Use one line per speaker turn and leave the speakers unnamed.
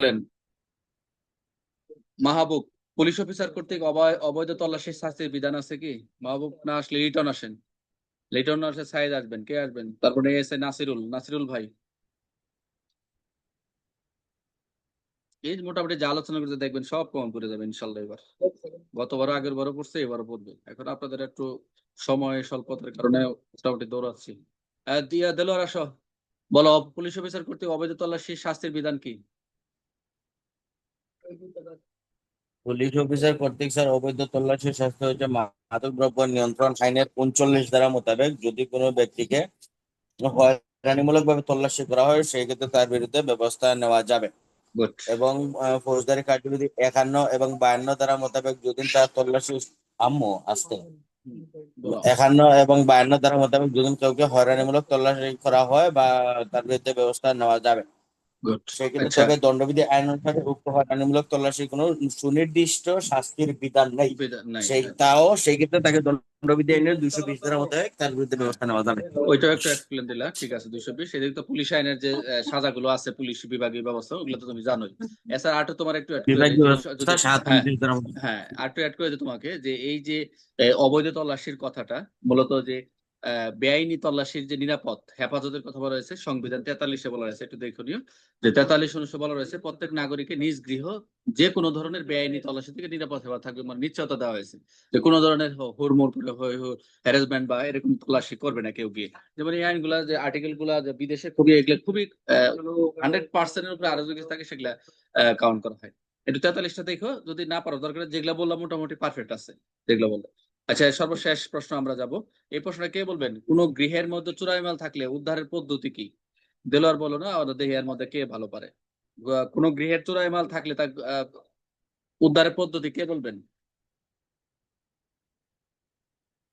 বলেন, মাহবুব, police officer কর্তৃক অবৈ- অবৈধ তল্লাশির শাস্তির বিধান আছে কি? মাহবুব না আসলে লিটন আসেন? লিটন না আসলে সাইদ আসবেন, কে আসবেন? তারপরে এসে নাসিরুল নাসিরুল ভাই। এই মোটামুটি যা আলোচনা করতে দেখবেন সব কম করে যাবে ইনশাল্লাহ এবার। গতবারও আগের বারও পড়ছে, এবারও পড়বে। এখন আপনাদের একটু সময় স্বল্পতার কারণে মোটামুটি দৌড়াচ্ছি। দিয়া দেলোয়ার আসো। বলো, পুলিশ অফিসার কর্তৃক অবৈধ তল্লাশির শাস্তির বিধান কি?
পুলিশ অফিসার কর্তৃক স্যার অবৈধ তল্লাশি শাস্তি হচ্ছে মাদক দ্রব্য নিয়ন্ত্রণ আইনের উনচল্লিশ ধারা মোতাবেক যদি কোনো ব্যক্তিকে হয়রানিমূলক ভাবে তল্লাশি করা হয় সেই ক্ষেত্রে তার বিরুদ্ধে ব্যবস্থা নেওয়া যাবে। এবং ফৌজদারি কার্যবিধি একান্ন এবং বায়ান্ন ধারা মোতাবেক যদি তার তল্লাশি আম্মু আসতে একান্ন এবং বায়ান্ন ধারা মোতাবেক যদি কাউকে হয়রানিমূলক তল্লাশি করা হয় বা তার বিরুদ্ধে ব্যবস্থা নেওয়া যাবে।
গুড
সেক্ষেত্রে। তবে দণ্ডবিধি আইন অনুসারে উক্ত হয়রানিমূলক তল্লাশির কোনো সুনির্দিষ্ট শাস্তির বিধান নাই। সেই তাও সেই ক্ষেত্রে তাকে দণ্ডবিধি আইনের দুইশো বিশ ধারা মোতাবেক তার বিরুদ্ধে ব্যবস্থা নেওয়া যাবে।
ওইটাও একটু এক্সপ্লেন দিলা ঠিক আছে দুইশো বিশ। এদিকে তো পুলিশ আইনের যে আহ, সাজাগুলো আছে পুলিশ বিভাগীয় ব্যবস্থা ওগুলো তো তুমি জানোই। এছাড়া আরও তোমার একটু হ্যাঁ, হ্যাঁ আর একটু অ্যাড করে তোমাকে যে এই যে অবৈধ তল্লাশির কথাটা মূলত যে বেআইনি তল্লাশির যে নিরাপদ হেফাজতের কথা বলা হয়েছে, সংবিধান তেতাল্লিশে বলা হয়েছে, একটু দেখনীয় যে তেতাল্লিশ অনুসারে বলা রয়েছে প্রত্যেক নাগরিকের নিজ গৃহ যে কোনো ধরনের বেআইনি তল্লাশি থেকে নিরাপদ হেফাজত থাকবে মানে নিশ্চয়তা দেওয়া হয়েছে। যে কোনো ধরনের হুড়মুড় হ্যারাসমেন্ট বা এরকম তল্লাশি করবে না কেউ গিয়ে। যেমন এই আইনগুলা, যে আর্টিকেলগুলা যে বিদেশে খুবই এগুলো খুবই হান্ড্রেড পার্সেন্টের উপরে আরও যদি থাকে সেগুলা কাউন্ট করা হয়। একটু তেতাল্লিশটা দেখো, যদি না পারো, দরকার যেগুলা বললাম মোটামুটি পারফেক্ট আছে, যেগুলো বললাম। আচ্ছা সর্বশেষ প্রশ্ন আমরা যাব। এই প্রশ্নটা কে বলবেন? কোন গৃহের মধ্যে চোরাই মাল থাকলে উদ্ধারের পদ্ধতি কি? দেলোয়ার বলো না, আমাদের দেহের মধ্যে কে ভালো পারে? কোন গৃহের চোরাই মাল থাকলে তা উদ্ধারের পদ্ধতি কে বলবেন?